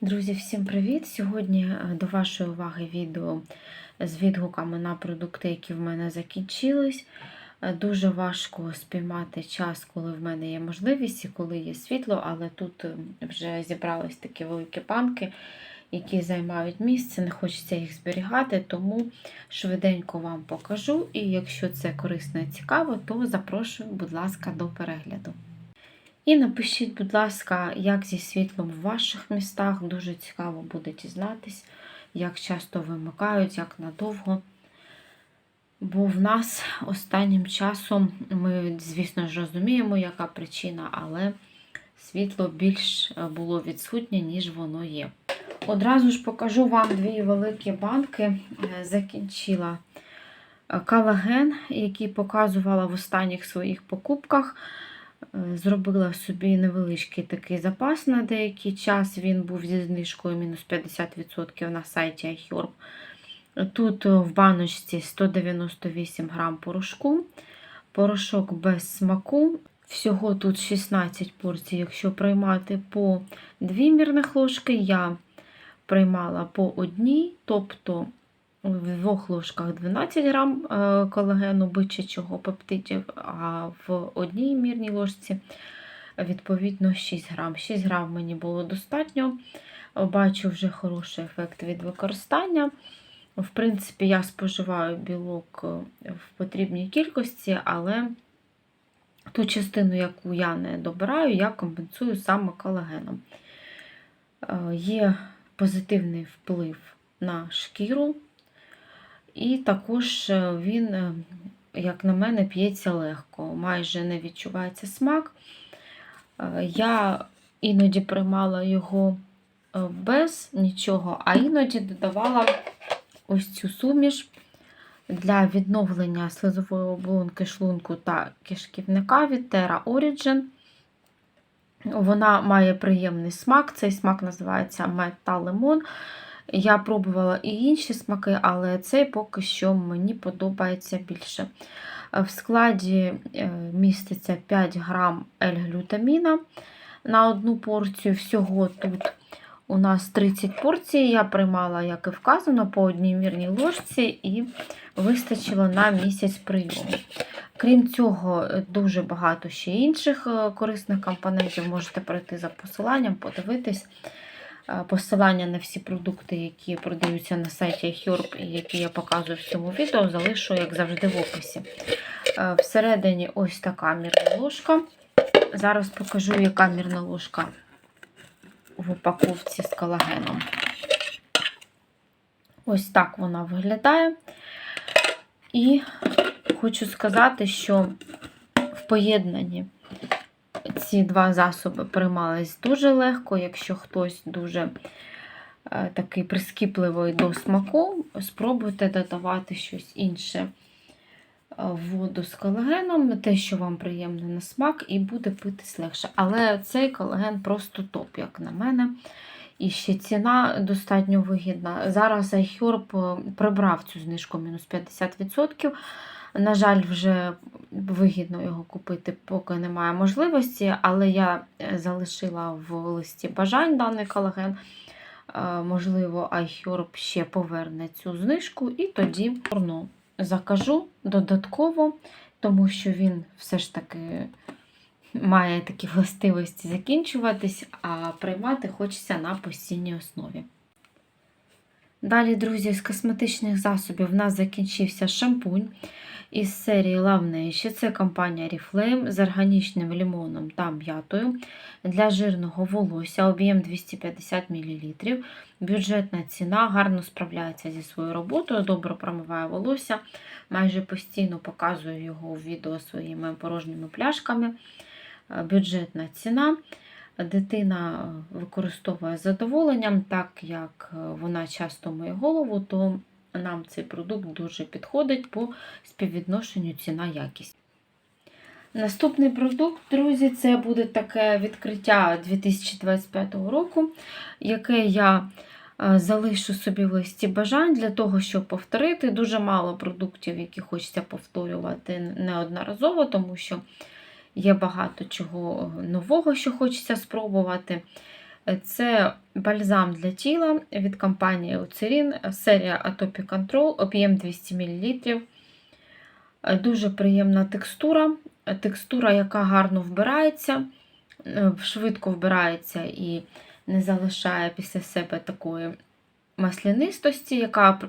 Друзі, всім привіт! Сьогодні е, до вашої уваги відео з відгуками на продукти, які в мене закінчились. Е, Дуже важко спіймати час, коли в мене є можливість і коли є світло, але тут е, вже зібрались такі великі банки, які займають місце, не хочеться їх зберігати, тому швиденько вам покажу. І якщо це корисно і цікаво, то запрошую, будь ласка, до перегляду. І напишіть, будь ласка, як зі світлом в ваших містах. Дуже цікаво буде дізнатись, як часто вимикають, як надовго. Бо в нас останнім часом ми, звісно ж, розуміємо, яка причина, але світло більш було відсутнє, ніж воно є. Одразу ж покажу вам дві великі банки. Закінчила колаген, який показувала в останніх своїх покупках. Зробила собі невеличкий такий запас на деякий час. Він був зі знижкою мінус 50% на сайті iHerb. Тут в баночці 198 грам порошку, порошок без смаку. Всього тут 16 порцій, якщо приймати по 2 мірних ложки, я приймала по одній, тобто в двох ложках 12 грам колагену бичачого пептидів, а в одній мірній ложці, відповідно, 6 грам. 6 грам мені було достатньо. Бачу вже хороший ефект від використання. В принципі, я споживаю білок в потрібній кількості, але ту частину, яку я не добираю, я компенсую саме колагеном. Є позитивний вплив на шкіру. І також він, як на мене, п'ється легко, майже не відчувається смак. Я іноді приймала його без нічого, а іноді додавала ось цю суміш для відновлення слизової оболонки шлунку та кишківника від Terra Origin. Вона має приємний смак, цей смак називається мед та лимон. Я пробувала і інші смаки, але цей поки що мені подобається більше. В складі міститься 5 грам L-глютаміна на одну порцію. Всього тут у нас 30 порцій. Я приймала, як і вказано, по одній мірній ложці і вистачило на місяць прийому. Крім цього, дуже багато ще інших корисних компонентів можете пройти за посиланням, подивитись. Посилання на всі продукти, які продаються на сайті iHerb і які я показую в цьому відео, залишу, як завжди, в описі. Всередині ось така мірна ложка. Зараз покажу, яка мірна ложка в упаковці з колагеном. Ось так вона виглядає. І хочу сказати, що в поєднанні ці два засоби приймались дуже легко. Якщо хтось дуже е, такий прискіпливий до смаку, спробуйте додавати щось інше в воду з колагеном, те, що вам приємне на смак, і буде питись легше. Але цей колаген просто топ, як на мене. І ще ціна достатньо вигідна. Зараз iHerb прибрав цю знижку мінус 50%. На жаль, вже вигідно його купити, поки немає можливості, але я залишила в листі бажань даний колаген. Можливо, iHerb ще поверне цю знижку, і тоді порно закажу додатково, тому що він все ж таки має такі властивості закінчуватись, а приймати хочеться на постійній основі. Далі, друзі, з косметичних засобів в нас закінчився шампунь із серії Love. Це компанія Oriflame з органічним лимоном та м'ятою для жирного волосся, об'єм 250 мл. Бюджетна ціна, гарно справляється зі своєю роботою, добре промиває волосся. Майже постійно показую його в відео своїми порожніми пляшками. Бюджетна ціна. Дитина використовує з задоволенням, так як вона часто миє голову, то нам цей продукт дуже підходить по співвідношенню ціна-якість. Наступний продукт, друзі, це буде таке відкриття 2025 року, яке я залишу собі в листі бажань для того, щоб повторити. Дуже мало продуктів, які хочеться повторювати неодноразово, тому що є багато чого нового, що хочеться спробувати. Це бальзам для тіла від компанії Eucerin, серія Atopic Control, об'єм 200 мл. Дуже приємна текстура. Текстура, яка гарно вбирається, е, швидко вбирається і не залишає після себе такої маслянистості, яка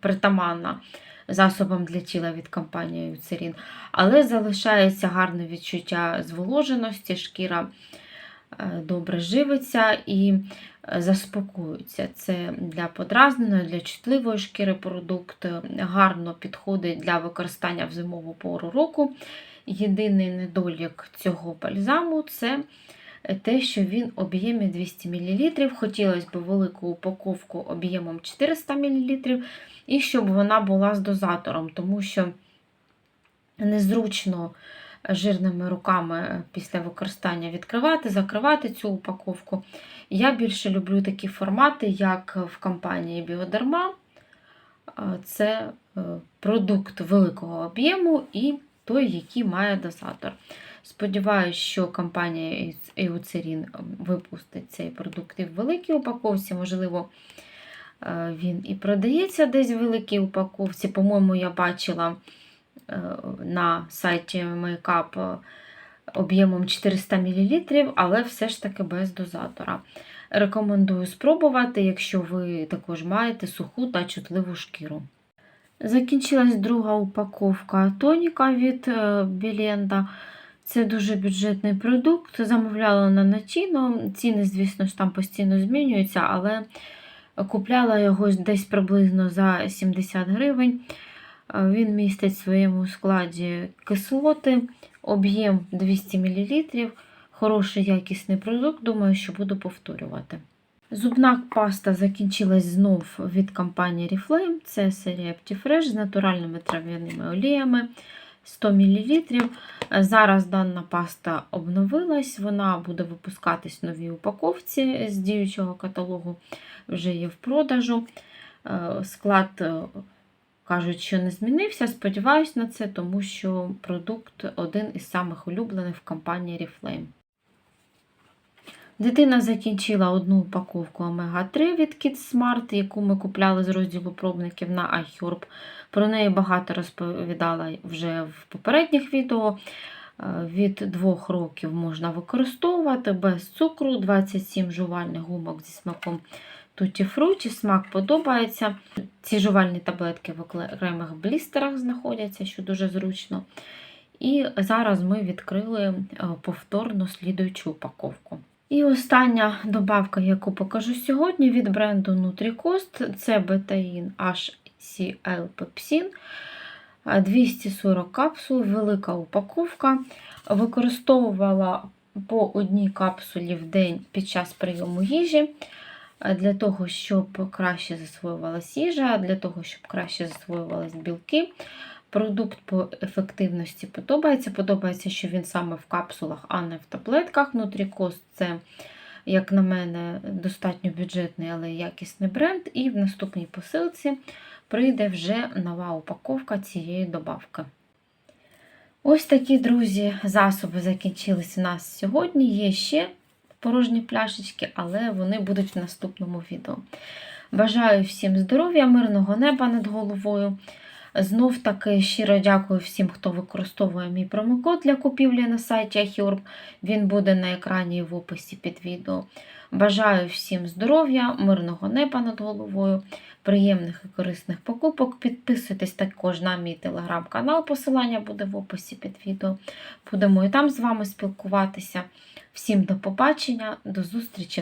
притаманна засобам для тіла від компанії Eucerin. Але залишається гарне відчуття зволоженості, шкіра добре живиться і е, заспокоюється. Це для подразненої, для чутливої шкіри продукт, гарно підходить для використання в зимову пору року. Єдиний недолік цього бальзаму це те, що він об'ємі 200 мл. Хотілося б велику упаковку об'ємом 400 мл, і щоб вона була з дозатором, тому що незручно жирними руками після використання відкривати, закривати цю упаковку. Я більше люблю такі формати, як в компанії Біодерма. Це е, продукт великого об'єму і той, який має дозатор. Сподіваюсь, що компанія Eucerin випустить цей продукт і в великій упаковці. Можливо, е, він і продається десь в великій упаковці. По-моєму, я бачила е, на сайті Makeup об'ємом 400 мл, але все ж таки без дозатора. Рекомендую спробувати, якщо ви також маєте суху та чутливу шкіру. Закінчилась друга упаковка тоніка від Біленда. Це дуже бюджетний продукт. Замовляла на Natino. Ціни, звісно ж, там постійно змінюються, але купляла його десь приблизно за 70 гривень. Він містить в своєму складі кислоти, об'єм 200 мл. Хороший якісний продукт, думаю, що буду повторювати. Зубна паста закінчилась знов від компанії Reflame. Це серія Optifresh з натуральними трав'яними оліями 100 мл. Зараз дана паста обновилась, вона буде випускатись в новій упаковці з діючого каталогу, вже є в продажу. Склад, кажуть, що не змінився. Сподіваюсь на це, тому що продукт один із самих улюблених в компанії Reflame. Дитина закінчила одну упаковку омега-3 від Kids Smart, яку ми купляли з розділу пробників на iHerb. Про неї багато розповідала вже в попередніх відео. Від 2 років можна використовувати без цукру, 27 жувальних гумок зі смаком Tutti Frutti. Смак подобається. Ці жувальні таблетки в окремих блістерах знаходяться, що дуже зручно. І зараз ми відкрили повторно слідуючу упаковку. І остання добавка, яку покажу сьогодні від бренду NutriCost, це бетаїн HCl Pepsin. 240 капсул, велика упаковка. Використовувала по одній капсулі в день під час прийому їжі, для того, щоб краще засвоювалася їжа, для того, щоб краще засвоювалися білки. Продукт по ефективності подобається. Подобається, що він саме в капсулах, а не в таблетках. Нутрікост це, як на мене, достатньо бюджетний, але якісний бренд. І в наступній посилці прийде вже нова упаковка цієї добавки. Ось такі, друзі, засоби закінчились у нас сьогодні. Є ще порожні пляшечки, але вони будуть в наступному відео. Бажаю всім здоров'я, мирного неба над головою. Знов таки щиро дякую всім, хто використовує мій промокод для купівлі на сайті Ahurb. Він буде на екрані і в описі під відео. Бажаю всім здоров'я, мирного неба над головою, приємних і корисних покупок. Підписуйтесь також на мій телеграм-канал, посилання буде в описі під відео. Будемо і там з вами спілкуватися. Всім до побачення, до зустрічі!